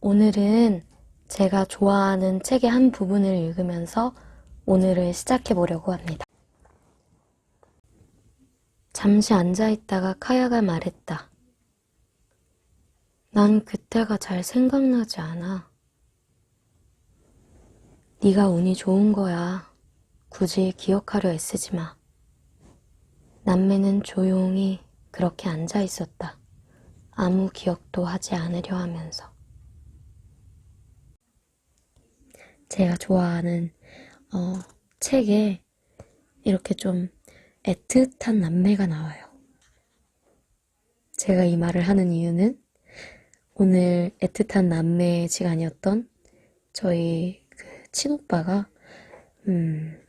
오늘은 제가 좋아하는 책의 한 부분을 읽으면서 오늘을 시작해 보려고 합니다. 잠시 앉아 있다가 카야가 말했다. 난 그때가 잘 생각나지 않아. 네가 운이 좋은 거야. 굳이 기억하려 애쓰지 마. 남매는 조용히 그렇게 앉아 있었다. 아무 기억도 하지 않으려 하면서. 제가 좋아하는 어, 책에 이렇게 좀 애틋한 남매가 나와요. 제가 이 말을 하는 이유는 오늘 애틋한 남매 시간이었던 저희 그 친오빠가 음,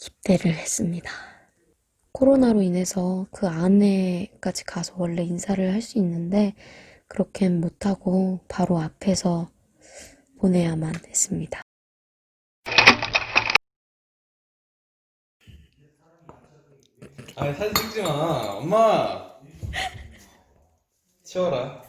입대를 했습니다. 코로나로 인해서 그 안에까지 가서 원래 인사를 할 수 있는데 그렇게는 못하고 바로 앞에서 보내야만 했습니다. 아 사진 찍지 마. 엄마! 치워라